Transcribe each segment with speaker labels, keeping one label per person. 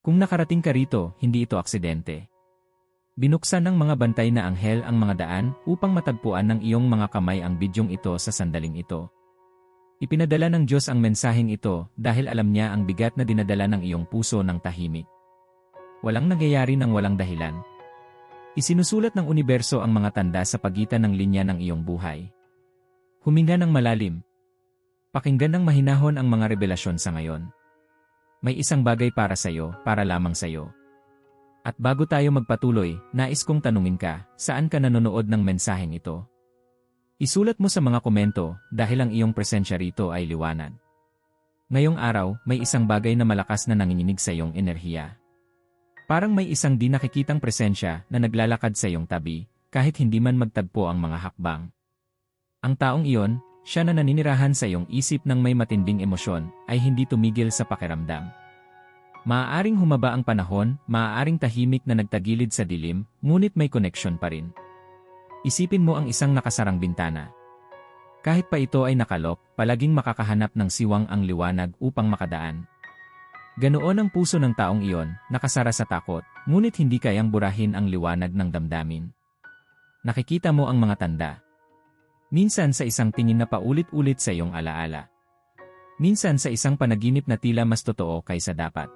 Speaker 1: Kung nakarating ka rito, hindi ito aksidente. Binuksan ng mga bantay na anghel ang mga daan upang matagpuan ng iyong mga kamay ang bidyong ito sa sandaling ito. Ipinadala ng Diyos ang mensaheng ito dahil alam niya ang bigat na dinadala ng iyong puso ng tahimik. Walang nangyayari ng walang dahilan. Isinusulat ng universo ang mga tanda sa pagitan ng linya ng iyong buhay. Huminga ng malalim. Pakinggan ng mahinahon ang mga revelasyon sa ngayon. May isang bagay para sa iyo, para lamang sa iyo. At bago tayo magpatuloy, nais kong tanungin ka, saan ka nanonood ng mensaheng ito? Isulat mo sa mga komento dahil ang iyong presensya rito ay liwanag. Ngayong araw, may isang bagay na malakas na nanginginig sa iyong enerhiya. Parang may isang di nakikitang presensya na naglalakad sa iyong tabi, kahit hindi man magtagpo ang mga hakbang. Ang taong iyon, siya na naninirahan sa iyong isip ng may matinding emosyon, ay hindi tumigil sa pakiramdam. Maaaring humaba ang panahon, maaaring tahimik na nagtagilid sa dilim, ngunit may connection pa rin. Isipin mo ang isang nakasarang bintana. Kahit pa ito ay nakalok, palaging makakahanap ng siwang ang liwanag upang makadaan. Ganoon ang puso ng taong iyon, nakasara sa takot, ngunit hindi kayang burahin ang liwanag ng damdamin. Nakikita mo ang mga tanda. Minsan sa isang tingin na paulit-ulit sa iyong alaala. Minsan sa isang panaginip na tila mas totoo kaysa dapat.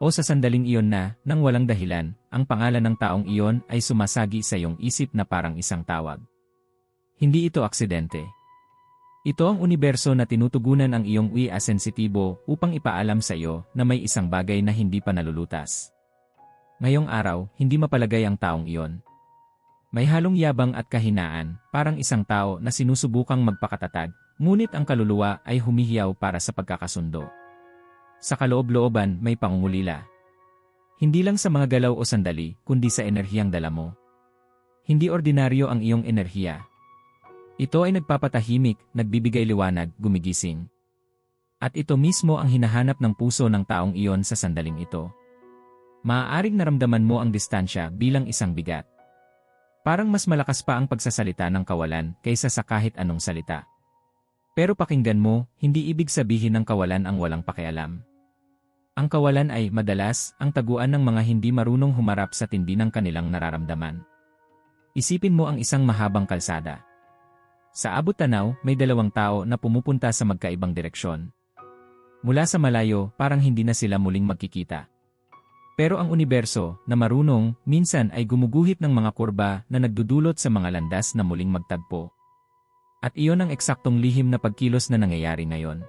Speaker 1: O sa sandaling iyon na, nang walang dahilan, ang pangalan ng taong iyon ay sumasagi sa iyong isip na parang isang tawag. Hindi ito aksidente. Ito ang universo na tinutugunan ang iyong uwi sensitibo upang ipaalam sa iyo na may isang bagay na hindi pa nalulutas. Ngayong araw, hindi mapalagay ang taong iyon. May halong yabang at kahinaan, parang isang tao na sinusubukang magpakatatag, ngunit ang kaluluwa ay humihiyaw para sa pagkakasundo. Sa kaloob-looban may pangungulila. Hindi lang sa mga galaw o sandali, kundi sa enerhiyang dala mo. Hindi ordinaryo ang iyong enerhiya. Ito ay nagpapatahimik, nagbibigay liwanag, gumigising. At ito mismo ang hinahanap ng puso ng taong iyon sa sandaling ito. Maaaring naramdaman mo ang distansya bilang isang bigat. Parang mas malakas pa ang pagsasalita ng kawalan kaysa sa kahit anong salita. Pero pakinggan mo, hindi ibig sabihin ng kawalan ang walang pakialam. Ang kawalan ay, madalas, ang taguan ng mga hindi marunong humarap sa tindi ng kanilang nararamdaman. Isipin mo ang isang mahabang kalsada. Sa abot tanaw, may dalawang tao na pumupunta sa magkaibang direksyon. Mula sa malayo, parang hindi na sila muling magkikita. Pero ang universo, na marunong, minsan ay gumuguhit ng mga kurba na nagdudulot sa mga landas na muling magtagpo. At iyon ang eksaktong lihim na pagkilos na nangyayari ngayon.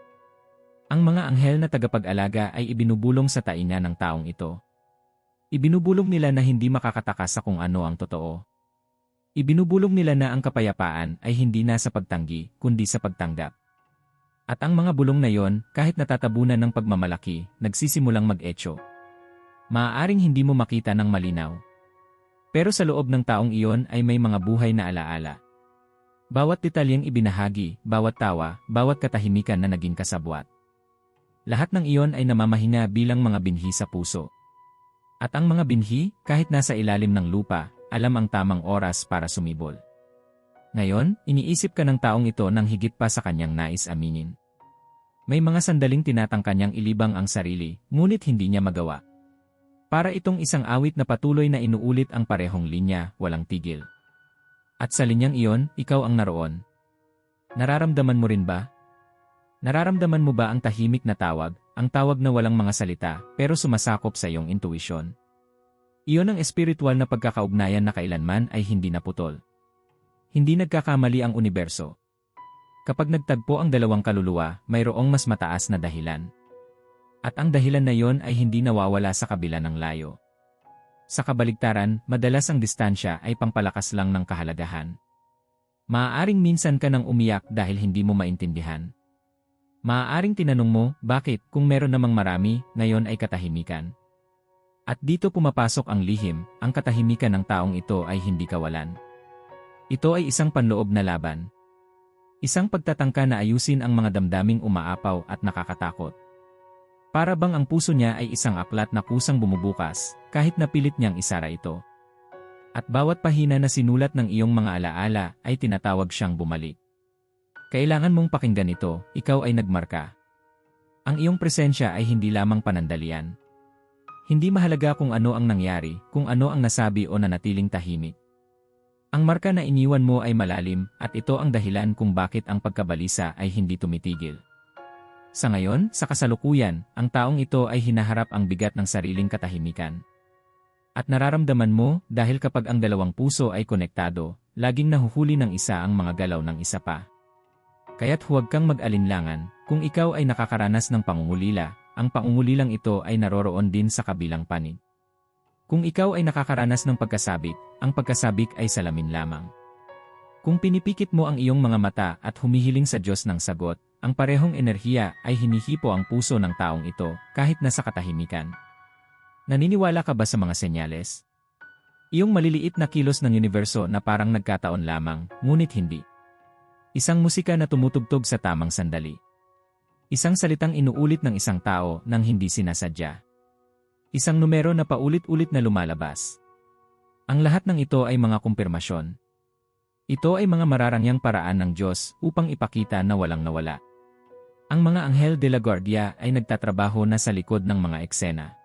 Speaker 1: Ang mga anghel na tagapag-alaga ay ibinubulong sa taina ng taong ito. Ibinubulong nila na hindi makakataka sa kung ano ang totoo. Ibinubulong nila na ang kapayapaan ay hindi na sa pagtanggi, kundi sa pagtanggap. At ang mga bulong na yon, kahit natatabunan ng pagmamalaki, nagsisimulang mag-echo. Maaaring hindi mo makita ng malinaw. Pero sa loob ng taong iyon ay may mga buhay na alaala. Bawat detalyeng ibinahagi, bawat tawa, bawat katahimikan na naging kasabwat. Lahat ng iyon ay namamahinga bilang mga binhi sa puso. At ang mga binhi, kahit nasa ilalim ng lupa, alam ang tamang oras para sumibol. Ngayon, iniisip ka ng taong ito nang higit pa sa kanyang nais aminin. May mga sandaling tinatangka niyang ilibang ang sarili, ngunit hindi niya magawa. Para itong isang awit na patuloy na inuulit ang parehong linya, walang tigil. At sa linyang iyon, ikaw ang naroon. Nararamdaman mo rin ba, Nararamdaman mo ba ang tahimik na tawag, ang tawag na walang mga salita, pero sumasakop sa iyong intuition? Iyon ang espiritual na pagkakaugnayan na kailanman ay hindi naputol. Hindi nagkakamali ang universo. Kapag nagtagpo ang dalawang kaluluwa, mayroong mas mataas na dahilan. At ang dahilan na yon ay hindi nawawala sa kabila ng layo. Sa kabaligtaran, madalas ang distansya ay pangpalakas lang ng kahalagahan. Maaaring minsan ka nang umiyak dahil hindi mo maintindihan. Maaaring tinanong mo, bakit, kung meron namang marami, ngayon ay katahimikan? At dito pumapasok ang lihim, ang katahimikan ng taong ito ay hindi kawalan. Ito ay isang panloob na laban. Isang pagtatangka na ayusin ang mga damdaming umaapaw at nakakatakot. Para bang ang puso niya ay isang aklat na kusang bumubukas, kahit napilit niyang isara ito. At bawat pahina na sinulat ng iyong mga alaala ay tinatawag siyang bumalik. Kailangan mong pakinggan ito, ikaw ay nagmarka. Ang iyong presensya ay hindi lamang panandalian. Hindi mahalaga kung ano ang nangyari, kung ano ang nasabi o nanatiling tahimik. Ang marka na iniwan mo ay malalim at ito ang dahilan kung bakit ang pagkabalisa ay hindi tumitigil. Sa ngayon, sa kasalukuyan, ang taong ito ay hinaharap ang bigat ng sariling katahimikan. At nararamdaman mo dahil kapag ang dalawang puso ay konektado, laging nahuhuli ng isa ang mga galaw ng isa pa. Kaya't huwag kang mag-alinlangan, kung ikaw ay nakakaranas ng pangungulila, ang pangungulilang ito ay naroroon din sa kabilang panig. Kung ikaw ay nakakaranas ng pagkasabik, ang pagkasabik ay salamin lamang. Kung pinipikit mo ang iyong mga mata at humihiling sa Diyos ng sagot, ang parehong enerhiya ay hinihipo ang puso ng taong ito kahit nasa katahimikan. Naniniwala ka ba sa mga senyales? Iyong maliliit na kilos ng universo na parang nagkataon lamang, ngunit hindi. Isang musika na tumutugtog sa tamang sandali. Isang salitang inuulit ng isang tao nang hindi sinasadya. Isang numero na paulit-ulit na lumalabas. Ang lahat ng ito ay mga kumpirmasyon. Ito ay mga mararangyang paraan ng Diyos upang ipakita na walang nawala. Ang mga anghel de la Guardia ay nagtatrabaho na sa likod ng mga eksena.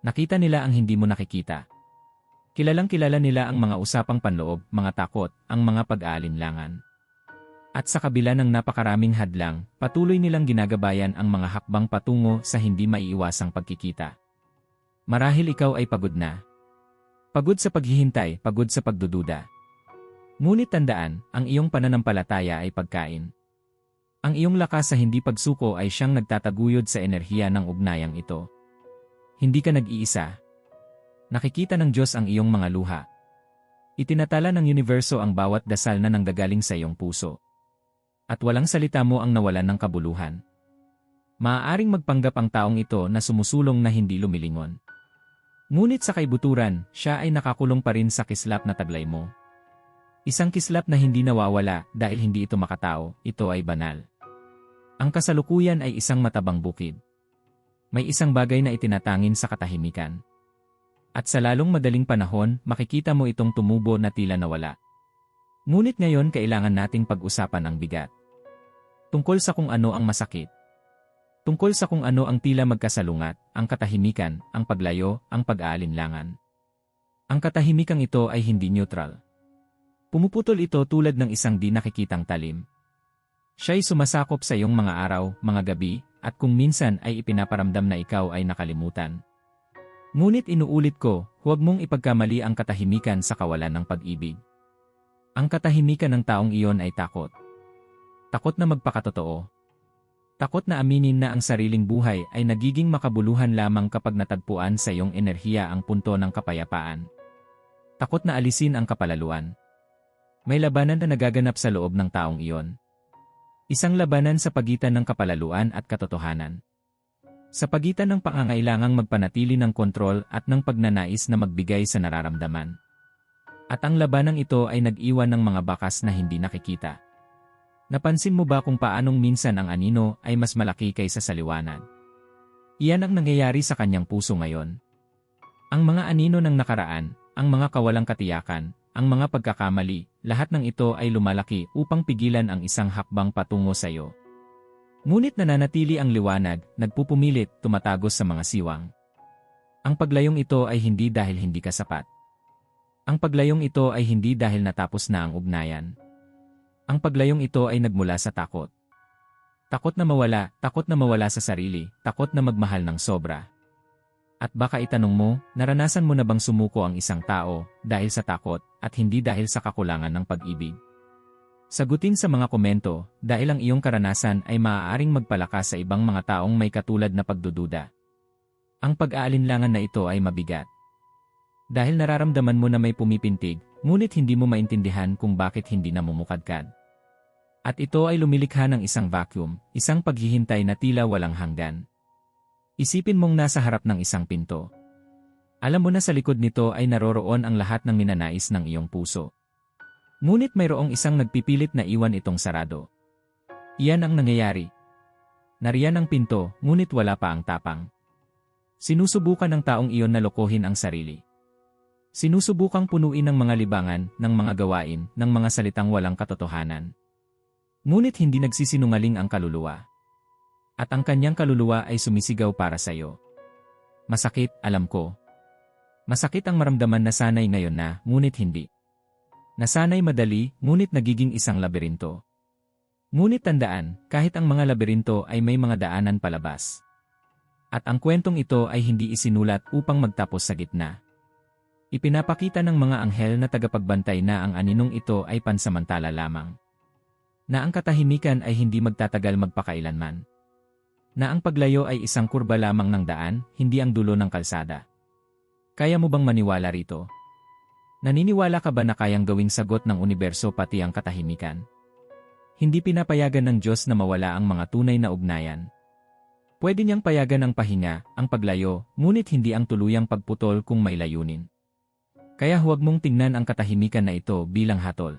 Speaker 1: Nakita nila ang hindi mo nakikita. Kilalang kilala nila ang mga usapang panloob, mga takot, ang mga pag-aalinlangan. At sa kabila ng napakaraming hadlang, patuloy nilang ginagabayan ang mga hakbang patungo sa hindi maiiwasang pagkikita. Marahil ikaw ay pagod na. Pagod sa paghihintay, pagod sa pagdududa. Ngunit tandaan, ang iyong pananampalataya ay pagkain. Ang iyong lakas sa hindi pagsuko ay siyang nagtataguyod sa enerhiya ng ugnayang ito. Hindi ka nag-iisa. Nakikita ng Diyos ang iyong mga luha. Itinatala ng universo ang bawat dasal na nanggagaling sa iyong puso. At walang salita mo ang nawalan ng kabuluhan. Maaaring magpanggap ang taong ito na sumusulong na hindi lumilingon. Ngunit sa kaibuturan, siya ay nakakulong pa rin sa kislap na taglay mo. Isang kislap na hindi nawawala dahil hindi ito makatao, ito ay banal. Ang kasalukuyan ay isang matabang bukid. May isang bagay na itinatangin sa katahimikan. At sa lalong madaling panahon, makikita mo itong tumubo na tila nawala. Ngunit ngayon kailangan nating pag-usapan ang bigat. Tungkol sa kung ano ang masakit. Tungkol sa kung ano ang tila magkasalungat, ang katahimikan, ang paglayo, ang pag-aalinlangan. Ang katahimikang ito ay hindi neutral. Pumuputol ito tulad ng isang di nakikitang talim. Siya'y sumasakop sa iyong mga araw, mga gabi, at kung minsan ay ipinaparamdam na ikaw ay nakalimutan. Ngunit inuulit ko, huwag mong ipagkamali ang katahimikan sa kawalan ng pag-ibig. Ang katahimikan ng taong iyon ay takot. Takot na magpakatotoo, Takot na aminin na ang sariling buhay ay nagiging makabuluhan lamang kapag natagpuan sa iyong enerhiya ang punto ng kapayapaan. Takot na alisin ang kapalaluan. May labanan na nagaganap sa loob ng taong iyon. Isang labanan sa pagitan ng kapalaluan at katotohanan. Sa pagitan ng pangangailangang magpanatili ng kontrol at ng pagnanais na magbigay sa nararamdaman. At ang labanang ito ay nag-iwan ng mga bakas na hindi nakikita. Napansin mo ba kung paanong minsan ang anino ay mas malaki kaysa sa liwanag? Iyan ang nangyayari sa kanyang puso ngayon. Ang mga anino ng nakaraan, ang mga kawalang katiyakan, ang mga pagkakamali, lahat ng ito ay lumalaki upang pigilan ang isang hakbang patungo sa iyo. Ngunit nananatili ang liwanag, nagpupumilit, tumatagos sa mga siwang. Ang paglayong ito ay hindi dahil hindi ka sapat. Ang paglayong ito ay hindi dahil natapos na ang ugnayan. Ang paglayong ito ay nagmula sa takot. Takot na mawala, takot na mawala sa sarili, takot na magmahal ng sobra. At baka itanong mo, naranasan mo na bang sumuko ang isang tao dahil sa takot at hindi dahil sa kakulangan ng pag-ibig? Sagutin sa mga komento dahil ang iyong karanasan ay maaaring magpalakas sa ibang mga taong may katulad na pagdududa. Ang pag-aalinlangan na ito ay mabigat. Dahil nararamdaman mo na may pumipintig, ngunit hindi mo maintindihan kung bakit hindi namumukadkad. At ito ay lumilikha ng isang vacuum, isang paghihintay na tila walang hanggan. Isipin mong nasa harap ng isang pinto. Alam mo na sa likod nito ay naroroon ang lahat ng minanais ng iyong puso. Ngunit mayroong isang nagpipilit na iwan itong sarado. Iyan ang nangyayari. Nariyan ang pinto, ngunit wala pa ang tapang. Sinusubukan ng taong iyon na lokohin ang sarili. Sinusubukang punuin ng mga libangan, ng mga gawain, ng mga salitang walang katotohanan. Ngunit hindi nagsisinungaling ang kaluluwa. At ang kanyang kaluluwa ay sumisigaw para sa iyo. Masakit, alam ko. Masakit ang maramdaman na sanay ngayon na, ngunit hindi. Nasanay madali, ngunit nagiging isang labirinto. Ngunit tandaan, kahit ang mga labirinto ay may mga daanan palabas. At ang kwentong ito ay hindi isinulat upang magtapos sa gitna. Ipinapakita ng mga anghel na tagapagbantay na ang aninong ito ay pansamantala lamang. Na ang katahimikan ay hindi magtatagal magpakailanman. Na ang paglayo ay isang kurba lamang ng daan, hindi ang dulo ng kalsada. Kaya mo bang maniwala rito? Naniniwala ka ba na kayang gawing sagot ng universo pati ang katahimikan? Hindi pinapayagan ng Diyos na mawala ang mga tunay na ugnayan. Pwede niyang payagan ang pahinga, ang paglayo, ngunit hindi ang tuluyang pagputol kung may layunin. Kaya huwag mong tingnan ang katahimikan na ito bilang hatol.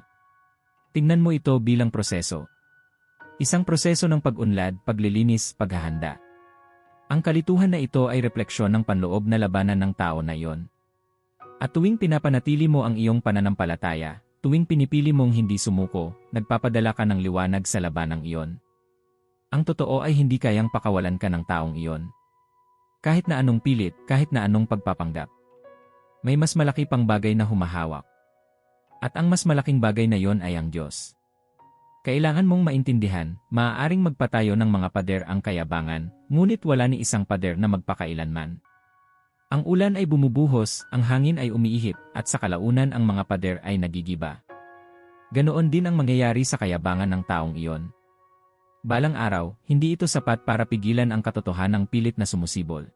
Speaker 1: Tingnan mo ito bilang proseso. Isang proseso ng pag-unlad, paglilinis, paghahanda. Ang kalituhan na ito ay refleksyon ng panloob na labanan ng tao na iyon. At tuwing pinapanatili mo ang iyong pananampalataya, tuwing pinipili mong hindi sumuko, nagpapadala ka ng liwanag sa labanang iyon. Ang totoo ay hindi kayang pakawalan ka ng taong iyon. Kahit na anong pilit, kahit na anong pagpapanggap. May mas malaki pang bagay na humahawak. At ang mas malaking bagay na iyon ay ang Diyos. Kailangan mong maintindihan, maaaring magpatayo ng mga pader ang kayabangan, ngunit wala ni isang pader na magpakailanman. Ang ulan ay bumubuhos, ang hangin ay umiihip, at sa kalaunan ang mga pader ay nagigiba. Ganoon din ang mangyayari sa kayabangan ng taong iyon. Balang araw, hindi ito sapat para pigilan ang katotohanang pilit na sumusibol.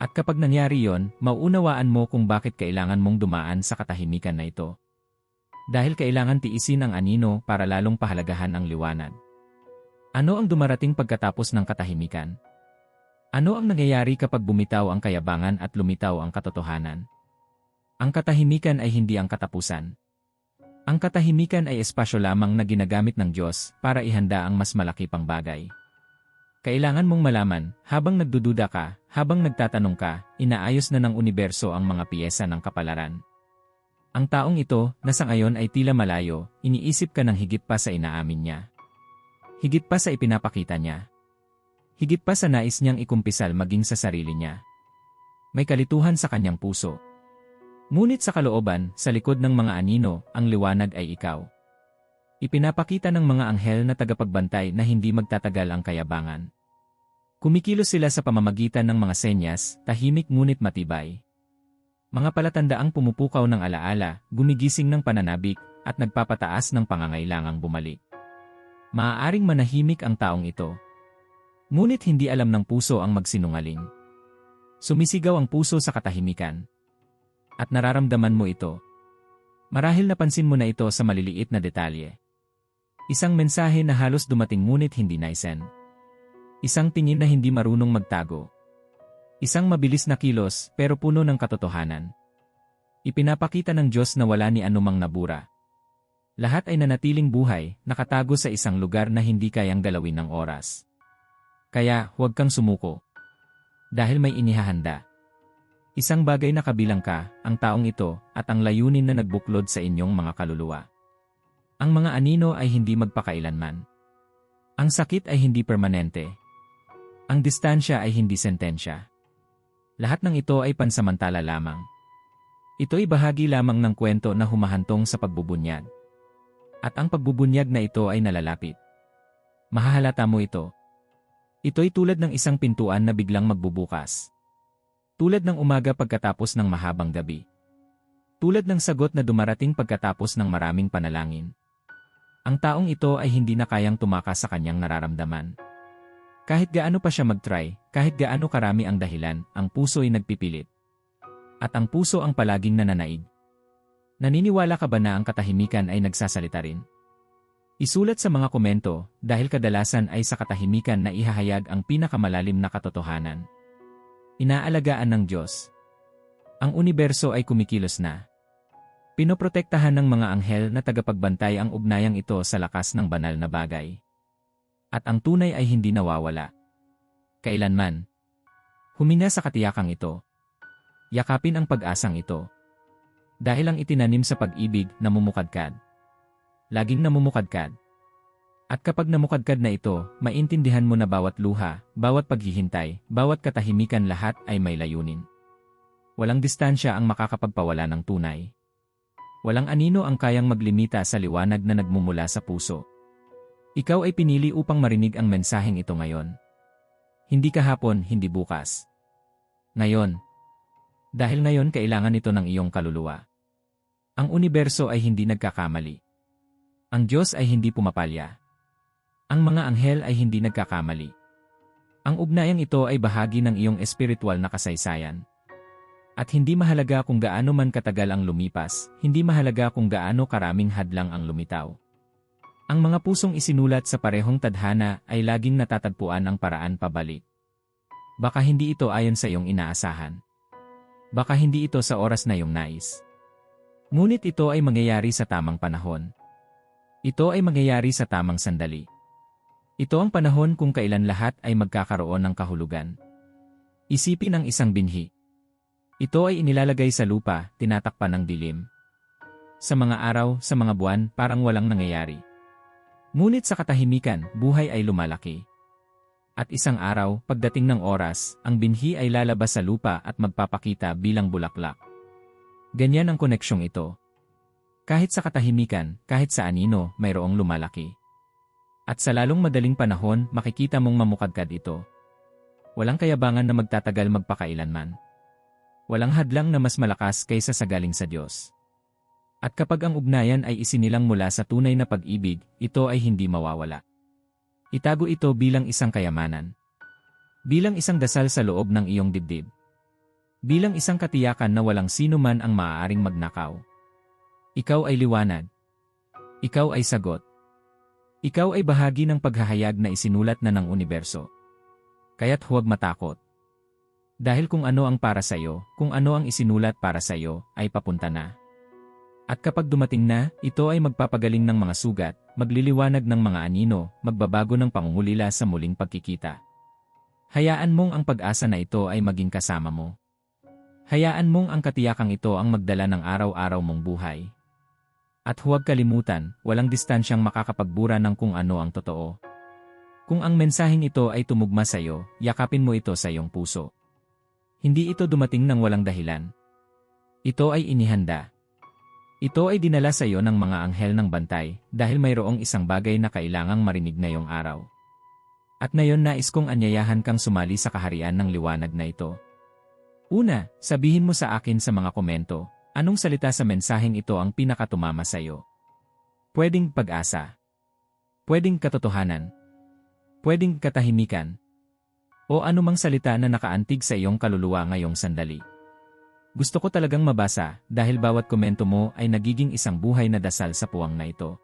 Speaker 1: At kapag nangyari yon, mauunawaan mo kung bakit kailangan mong dumaan sa katahimikan na ito. Dahil kailangan tiisin ang anino para lalong pahalagahan ang liwanag. Ano ang dumarating pagkatapos ng katahimikan? Ano ang nangyayari kapag bumitaw ang kayabangan at lumitaw ang katotohanan? Ang katahimikan ay hindi ang katapusan. Ang katahimikan ay espasyo lamang na ginagamit ng Diyos para ihanda ang mas malaki pang bagay. Kailangan mong malaman, habang nagdududa ka, habang nagtatanong ka, inaayos na ng universo ang mga piyesa ng kapalaran. Ang taong ito, na sa ngayon ay tila malayo, iniisip ka ng higit pa sa inaamin niya. Higit pa sa ipinapakita niya. Higit pa sa nais niyang ikumpisal maging sa sarili niya. May kalituhan sa kanyang puso. Ngunit sa kalooban, sa likod ng mga anino, ang liwanag ay ikaw. Ipinapakita ng mga anghel na tagapagbantay na hindi magtatagal ang kayabangan. Kumikilos sila sa pamamagitan ng mga senyas, tahimik ngunit matibay. Mga palatandaang pumupukaw ng alaala, gumigising ng pananabik, at nagpapataas ng pangangailangang bumalik. Maaaring manahimik ang taong ito. Ngunit hindi alam ng puso ang magsinungaling. Sumisigaw ang puso sa katahimikan, at nararamdaman mo ito. Marahil napansin mo na ito sa maliliit na detalye. Isang mensahe na halos dumating ngunit hindi naisen. Isang tingin na hindi marunong magtago. Isang mabilis na kilos pero puno ng katotohanan. Ipinapakita ng Diyos na wala ni anumang nabura. Lahat ay nanatiling buhay, nakatago sa isang lugar na hindi kayang galawin ng oras. Kaya, huwag kang sumuko. Dahil may inihahanda. Isang bagay na kabilang ka, ang taong ito, at ang layunin na nagbuklod sa inyong mga kaluluwa. Ang mga anino ay hindi magpakailanman. Ang sakit ay hindi permanente. Ang distansya ay hindi sentensya. Lahat ng ito ay pansamantala lamang. Ito'y bahagi lamang ng kwento na humahantong sa pagbubunyag. At ang pagbubunyag na ito ay nalalapit. Mahahalata mo ito. Ito'y tulad ng isang pintuan na biglang magbubukas. Tulad ng umaga pagkatapos ng mahabang gabi. Tulad ng sagot na dumarating pagkatapos ng maraming panalangin. Ang taong ito ay hindi na kayang tumakas sa kanyang nararamdaman. Kahit gaano pa siya mag-try, kahit gaano karami ang dahilan, ang puso ay nagpipilit. At ang puso ang palaging nananaig. Naniniwala ka ba na ang katahimikan ay nagsasalita rin? Isulat sa mga komento dahil kadalasan ay sa katahimikan na ihahayag ang pinakamalalim na katotohanan. Inaalagaan ng Diyos. Ang universo ay kumikilos na. Pinoprotektahan ng mga anghel na tagapagbantay ang ugnayang ito sa lakas ng banal na bagay. At ang tunay ay hindi nawawala. Kailanman. Humina sa katiyakang ito. Yakapin ang pag-asang ito. Dahil ang itinanim sa pag-ibig, namumukadkad. Laging namumukadkad. At kapag namukadkad na ito, maintindihan mo na bawat luha, bawat paghihintay, bawat katahimikan lahat ay may layunin. Walang distansya ang makakapagpawala ng tunay. Walang anino ang kayang maglimita sa liwanag na nagmumula sa puso. Ikaw ay pinili upang marinig ang mensaheng ito ngayon. Hindi kahapon, hindi bukas. Ngayon. Dahil ngayon kailangan ito ng iyong kaluluwa. Ang universo ay hindi nagkakamali. Ang Diyos ay hindi pumapalya. Ang mga anghel ay hindi nagkakamali. Ang ugnayang ito ay bahagi ng iyong espiritual na kasaysayan. At hindi mahalaga kung gaano man katagal ang lumipas, hindi mahalaga kung gaano karaming hadlang ang lumitaw. Ang mga pusong isinulat sa parehong tadhana ay laging natatagpuan ang paraan pabalik. Baka hindi ito ayon sa iyong inaasahan. Baka hindi ito sa oras na iyong nais. Ngunit ito ay mangyayari sa tamang panahon. Ito ay mangyayari sa tamang sandali. Ito ang panahon kung kailan lahat ay magkakaroon ng kahulugan. Isipin ang isang binhi. Ito ay inilalagay sa lupa, tinatakpan ng dilim. Sa mga araw, sa mga buwan, parang walang nangyayari. Ngunit sa katahimikan, buhay ay lumalaki. At isang araw, pagdating ng oras, ang binhi ay lalabas sa lupa at magpapakita bilang bulaklak. Ganyan ang koneksyong ito. Kahit sa katahimikan, kahit sa anino, mayroong lumalaki. At sa lalong madaling panahon, makikita mong mamukadkad ito. Walang kayabangan na magtatagal magpakailanman. Walang hadlang na mas malakas kaysa sa galing sa Diyos. At kapag ang ugnayan ay isinilang mula sa tunay na pag-ibig, ito ay hindi mawawala. Itago ito bilang isang kayamanan. Bilang isang dasal sa loob ng iyong dibdib. Bilang isang katiyakan na walang sino man ang maaaring magnakaw. Ikaw ay liwanag. Ikaw ay sagot. Ikaw ay bahagi ng paghahayag na isinulat na ng universo. Kaya't huwag matakot. Dahil kung ano ang para sa iyo, kung ano ang isinulat para sa iyo, ay papunta na. At kapag dumating na, ito ay magpapagaling ng mga sugat, magliliwanag ng mga anino, magbabago ng pangungulila sa muling pagkikita. Hayaan mong ang pag-asa na ito ay maging kasama mo. Hayaan mong ang katiyakang ito ang magdala ng araw-araw mong buhay. At huwag kalimutan, walang distansyang makakapagbura ng kung ano ang totoo. Kung ang mensaheng ito ay tumugma sa iyo, yakapin mo ito sa iyong puso. Hindi ito dumating ng walang dahilan. Ito ay inihanda. Ito ay dinala sa iyo ng mga anghel ng bantay dahil mayroong isang bagay na kailangang marinig na ngayong araw. At ngayon nais kong anyayahan kang sumali sa kaharian ng liwanag na ito. Una, sabihin mo sa akin sa mga komento, Anong salita sa mensaheng ito ang pinakatumama sa iyo? Pwedeng pag-asa. Pwedeng katotohanan. Pwedeng katahimikan. O anumang salita na nakaantig sa iyong kaluluwa ngayong sandali. Gusto ko talagang mabasa dahil bawat komento mo ay nagiging isang buhay na dasal sa puwang na ito.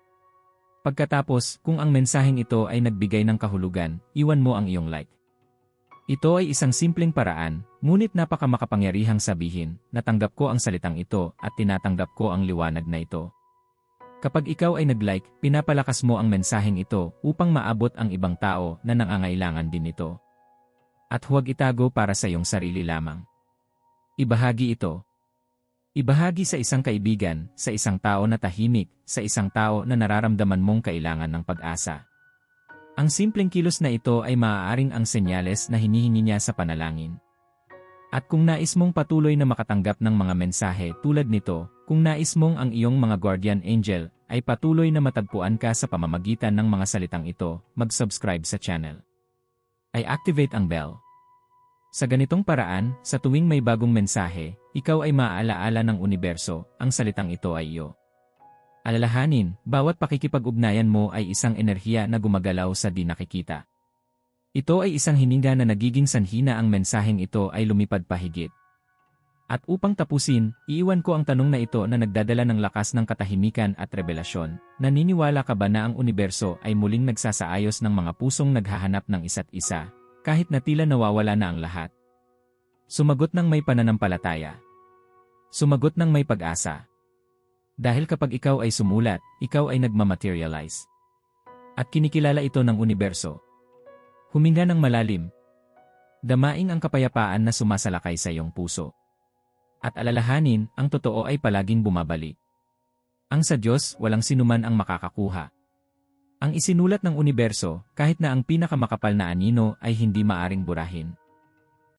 Speaker 1: Pagkatapos, kung ang mensaheng ito ay nagbigay ng kahulugan, iwan mo ang iyong like. Ito ay isang simpleng paraan, ngunit napaka makapangyarihang sabihin, natanggap ko ang salitang ito at tinatanggap ko ang liwanag na ito. Kapag ikaw ay nag-like, pinapalakas mo ang mensaheng ito upang maabot ang ibang tao na nangangailangan din ito. At huwag itago para sa iyong sarili lamang. Ibahagi ito. Ibahagi sa isang kaibigan, sa isang tao na tahimik, sa isang tao na nararamdaman mong kailangan ng pag-asa. Ang simpleng kilos na ito ay maaaring ang senyales na hinihingi niya sa panalangin. At kung nais mong patuloy na makatanggap ng mga mensahe tulad nito, kung nais mong ang iyong mga guardian angel ay patuloy na matagpuan ka sa pamamagitan ng mga salitang ito, mag-subscribe sa channel. Ay activate ang bell. Sa ganitong paraan, sa tuwing may bagong mensahe, ikaw ay maaalaala ng universo, ang salitang ito ay iyo. Alalahanin, bawat pakikipag-ugnayan mo ay isang enerhiya na gumagalaw sa di nakikita. Ito ay isang hininga na nagiging sanhina ang mensaheng ito ay lumipad pahigit. At upang tapusin, iiwan ko ang tanong na ito na nagdadala ng lakas ng katahimikan at revelasyon. Naniniwala ka ba na ang universo ay muling nagsasaayos ng mga pusong naghahanap ng isa't isa, kahit na tila nawawala na ang lahat? Sumagot ng may pananampalataya. Sumagot ng may pag-asa. Dahil kapag ikaw ay sumulat, ikaw ay nagmamaterialize. At kinikilala ito ng universo. Huminga ng malalim. Damaing ang kapayapaan na sumasalakay sa iyong puso. At alalahanin, ang totoo ay palaging bumabalik. Ang sa Diyos, walang sinuman ang makakakuha. Ang isinulat ng universo, kahit na ang pinakamakapal na anino ay hindi maaring burahin.